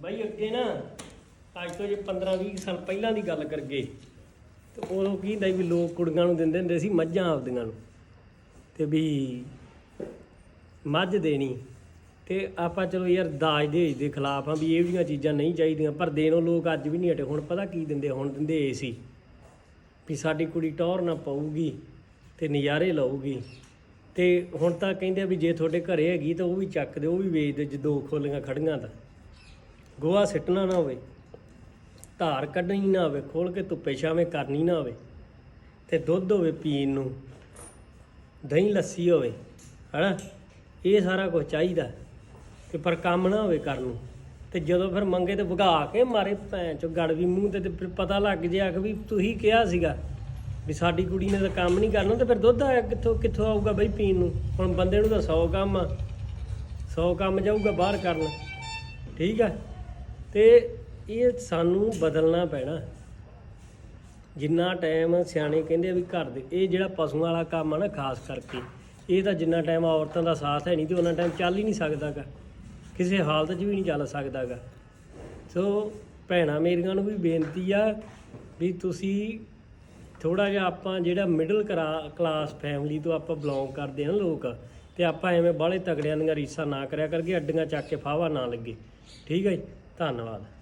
ਬਾਈ ਅੱਗੇ ਨਾ, ਅੱਜ ਤੋਂ ਜੇ 15 20 ਸਾਲ ਪਹਿਲਾਂ ਦੀ ਗੱਲ ਕਰਗੇ ਤੇ ਉਦੋਂ ਕੀ ਹੁੰਦਾ ਵੀ ਲੋਕ ਕੁੜੀਆਂ ਨੂੰ ਦਿੰਦੇ ਹੁੰਦੇ ਸੀ ਮੱਝਾਂ ਆਪਦੀਆਂ ਨੂੰ, ਤੇ ਵੀ ਮੱਝ ਦੇਣੀ, ਤੇ ਆਪਾਂ ਚਲੋ ਯਾਰ ਦਾਜ ਦੇਜ ਦੇ ਖਿਲਾਫ ਆ ਵੀ ਇਹ ਜਿਹੀਆਂ ਚੀਜ਼ਾਂ ਨਹੀਂ ਚਾਹੀਦੀਆਂ, ਪਰ ਦੇਣੋਂ ਲੋਕ ਅੱਜ ਵੀ ਨਹੀਂ ਹਟੇ, ਹੁਣ ਪਤਾ ਕੀ ਦਿੰਦੇ, ਹੁਣ ਦਿੰਦੇ ਏਸੀ ਵੀ ਸਾਡੀ ਕੁੜੀ ਟੌਰ ਨਾ ਪਾਊਗੀ, ਤੇ ਨਜ਼ਾਰੇ ਲਊਗੀ, ਤੇ ਹੁਣ ਤਾਂ ਕਹਿੰਦੇ ਵੀ ਜੇ ਤੁਹਾਡੇ ਘਰੇ ਹੈਗੀ ਤਾਂ ਉਹ ਵੀ ਚੱਕ ਦਿਓ, ਉਹ ਵੀ ਵੇਚ ਦਿਓ, ਜੇ ਦੋ ਖੋਲੀਆਂ ਖੜੀਆਂ ਤਾਂ। ਗੋਹਾ ਸਿੱਟਣਾ ਨਾ ਹੋਵੇ, ਧਾਰ ਕੱਢਣੀ ਨਾ ਹੋਵੇ, ਖੋਲ ਕੇ ਧੁੱਪੇ ਛਾਵੇਂ ਕਰਨੀ ਨਾ ਹੋਵੇ ਤੇ ਦੁੱਧ ਹੋਵੇ ਪੀਣ ਨੂੰ, ਦਹੀਂ ਲੱਸੀ ਹੋਵੇ, ਹਨਾ? ਇਹ ਸਾਰਾ ਕੁਝ ਚਾਹੀਦਾ ਤੇ ਪਰ ਕੰਮ ਨਾ ਹੋਵੇ ਕਰਨ ਨੂੰ। ਤੇ ਜਦੋਂ ਫਿਰ ਮੰਗੇ ਤੇ ਵਗਾ ਕੇ ਮਾਰੇ ਭੈਣ ਚੋ ਗੜ ਵੀ ਮੂੰਹ ਤੇ ਤੇ ਫਿਰ ਪਤਾ ਲੱਗ ਜਿਆ ਕਿ ਵੀ ਤੁਸੀਂ ਕਿਹਾ ਸੀਗਾ ਵੀ ਸਾਡੀ ਕੁੜੀ ਨੇ ਤਾਂ ਕੰਮ ਨਹੀਂ ਕਰਨਾ, ਤੇ ਫਿਰ ਦੁੱਧ ਆਇਆ ਕਿੱਥੋਂ ਕਿੱਥੋਂ ਆਊਗਾ ਬਈ ਪੀਣ ਨੂੰ? ਹੁਣ ਬੰਦੇ ਨੂੰ ਤਾਂ 100 ਕੰਮ ਆ 100 ਕੰਮ ਜਾਊਗਾ ਬਾਹਰ ਕਰਨ। ਠੀਕ ਆ? ਤੇ ਇਹ ਸਾਨੂੰ ਬਦਲਣਾ ਪੈਣਾ। ਜਿੰਨਾ ਟਾਈਮ ਸਿਆਣੇ ਕਹਿੰਦੇ ਆ ਵੀ ਘਰ ਦੇ, ਇਹ ਜਿਹੜਾ ਪਸ਼ੂਆਂ ਵਾਲਾ ਕੰਮ ਆ ਨਾ, ਖਾਸ ਕਰਕੇ, ਇਹ ਤਾਂ ਜਿੰਨਾ ਟਾਈਮ ਔਰਤਾਂ ਦਾ ਸਾਥ ਹੈ ਨਹੀਂ ਤੇ ਉਹਨਾਂ ਟਾਈਮ ਚੱਲ ਹੀ ਨਹੀਂ ਸਕਦਾਗਾ। ਕਿਸੇ ਹਾਲਤ 'ਚ ਵੀ ਨਹੀਂ ਚੱਲ ਸਕਦਾਗਾ। ਸੋ ਭੈਣਾਂ ਮੇਰੀਆਂ ਨੂੰ ਵੀ ਬੇਨਤੀ ਆ ਵੀ ਤੁਸੀਂ ਥੋੜਾ ਜਿਹਾ ਆਪਾਂ ਜਿਹੜਾ ਮਿਡਲ ਕਲਾਸ ਫੈਮਿਲੀ ਤੋਂ ਆਪਾਂ ਬਿਲੋਂਗ ਕਰਦੇ ਹਾਂ ਨਾ ਲੋਕ, ਤੇ ਆਪਾਂ ਐਵੇਂ ਬਾਹਲੇ ਤਗੜਿਆਂ ਦੀਆਂ ਰੀਸਾਂ ਨਾ ਕਰਿਆ ਕਰਕੇ ਅੱਡੀਆਂ ਚੱਕ ਕੇ ਫਾਵਾ ਨਾ ਲੱਗੇ। ਠੀਕ ਹੈ ਜੀ? ਧੰਨਵਾਦ।